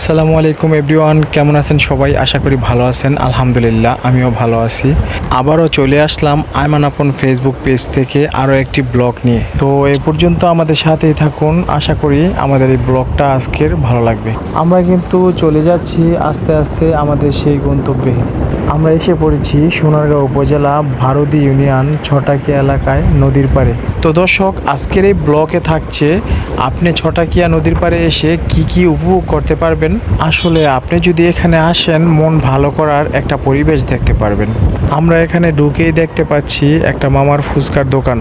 আসসালামু আলাইকুম এভরিওয়ান, কেমন আছেন সবাই? আশা করি ভালো আছেন, আলহামদুলিল্লাহ, আমিও ভালো আছি। আবারও চলে আসলাম আয়মান আপন ফেসবুক পেজ থেকে আরও একটি ব্লগ নিয়ে। তো এ পর্যন্ত আমাদের সাথেই থাকুন, আশা করি আমাদের এই ব্লগটা আজকের ভালো লাগবে। আমরা কিন্তু চলে যাচ্ছি আস্তে আস্তে আমাদের সেই গন্তব্যে। আমরা এসে পড়েছি সোনারগাঁও উপজেলা ভারতী ইউনিয়ন ছটাকিয়া এলাকায় নদীর পাড়ে। তো দর্শক, আজকের এই ব্লকে থাকছে, আপনি ছটাকিয়া নদীর পাড়ে এসে কি কি উপভোগ করতে পারবেন আসলে আপনি যদি এখানে আসেন, মন ভালো করার একটা পরিবেশ দেখতে পারবেন। আমরা এখানে ঢুকেই দেখতে পাচ্ছি একটা মামার ফুচকার দোকান।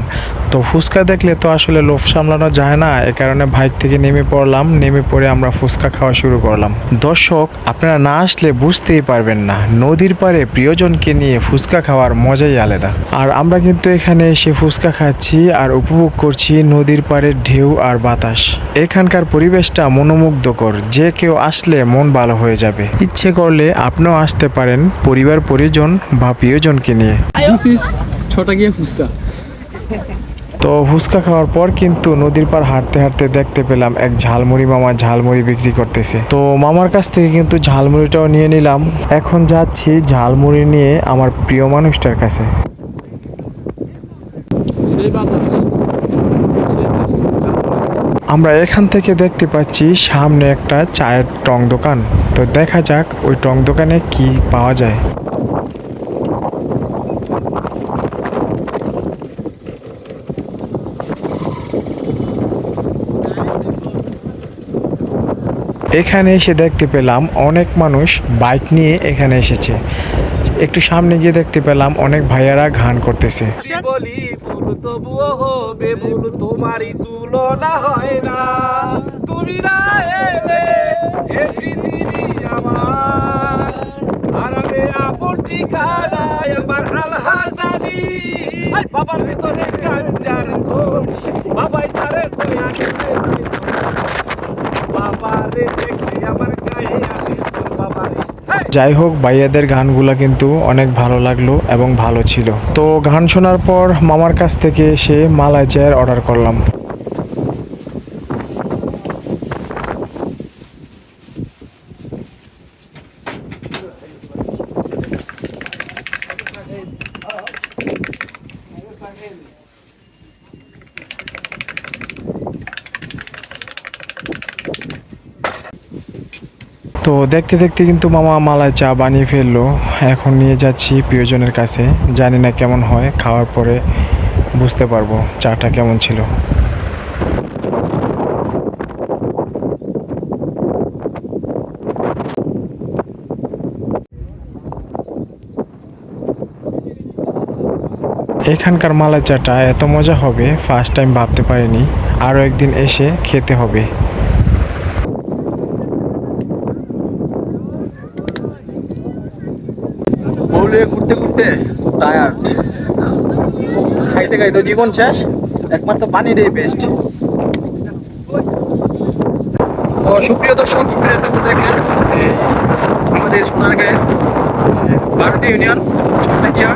তো ফুচকা দেখলে তো আসলে লোভ সামলানো যায় না, এ কারণে বাইক থেকে নেমে পড়লাম, নেমে পড়ে আমরা ফুচকা খাওয়া শুরু করলাম। দর্শক, আপনারা না আসলে বুঝতেই পারবেন না, নদীর পাড়ে প্রিয়জনকে নিয়ে ফুচকা খাওয়ার মজাই আলাদা। আর আমরা কিন্তু এখানে এসে ফুচকা খাচ্ছি আর উপভোগ করছি নদীর পাড়ের ঢেউ আর বাতাস। এখানকার পরিবেশটা মনোমুগ্ধকর, যে কেউ আসলে মন ভালো হয়ে যাবে। ইচ্ছে করলে আপনিও আসতে পারেন পরিবার পরিজন বা প্রিয়জনকে নিয়ে। ছোটা গিয়ে ফুচকা তো ফুচকা খাওয়ার পর কিন্তু নদীর পার হাঁটতে হাঁটতে দেখতে পেলাম এক ঝালমুড়ি মামা ঝালমুড়ি বিক্রি করতেছে। তো মামার কাছ থেকে কিন্তু ঝালমুড়িটাও নিয়ে নিলাম। এখন যাচ্ছি ঝালমুড়ি নিয়ে আমার প্রিয় মানুষটার কাছে সেই বাতাস সেই বাতাস। আমরা এখান থেকে দেখতে পাচ্ছি সামনে একটা চায়ের টং দোকান। তো দেখা যাক ওই টং দোকানে কি পাওয়া যায়। এখানে এসে দেখতে পেলাম অনেক মানুষ বাইক নিয়ে এখানে এসেছে। একটু সামনে গিয়ে দেখতে পেলাম অনেক ভাইয়ারা ঘান করতেছে। বলি তোমারই হয় না। তুমি বাবার ভিতরে কাঞ্জার খনি বাবাই তারে তুই আগে বাবারে দেখলে আমার গায়ে আসে সুর বাবারে হেই! যাই হোক, ভাইয়াদের গানগুলো কিন্তু অনেক ভালো লাগল এবং ভালো ছিল। তো গান শোনার পর মামার কাছ থেকে এসে মালাই চেয়ার অর্ডার করলাম। তো দেখতে দেখতে কিন্তু মামা মালাই চা বানিয়ে ফেলল। এখন নিয়ে যাচ্ছি প্রিয়জনের কাছে। জানি না কেমন হয়, খাওয়ার পরে বুঝতে পারব চাটা কেমন ছিল। এখানকার মালাই চাটা এত মজা হবে ফার্স্ট টাইম ভাবতে পারিনি। আরও একদিন এসে খেতে হবে। বউলিয়ে ঘুরতে ঘুরতে খুব টায়ার্ড খাইতে খাইতে জীবন শেষ একমাত্র পানিটাই বেস্ট তো সুপ্রিয় দর্শক দেখলেন আমাদের সোনারগাঁয়ের ভারতীয় ইউনিয়ন ছোটনাকিয়া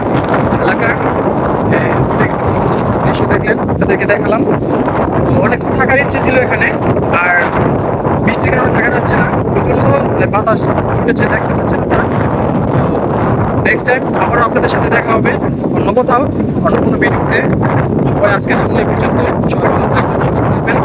এলাকার সুন্দর সুন্দর দৃশ্য দেখলেন তাদেরকে দেখালাম। তো অনেক থাকার ইচ্ছে ছিল এখানে আর বৃষ্টির কারণে থাকা যাচ্ছে না প্রচণ্ড এ, বাতাস ছুটেছে দেখতে পাচ্ছেন আপনারা। নেক্সট টাইম আবার আপনাদের সাথে দেখা হবে। অন্য কোথাও, অন্য কোনো ভিডিওতে সবাই আজকের জন্য এই পর্যন্ত সবাই ভালো থাকবেন, সুস্থ থাকবেন।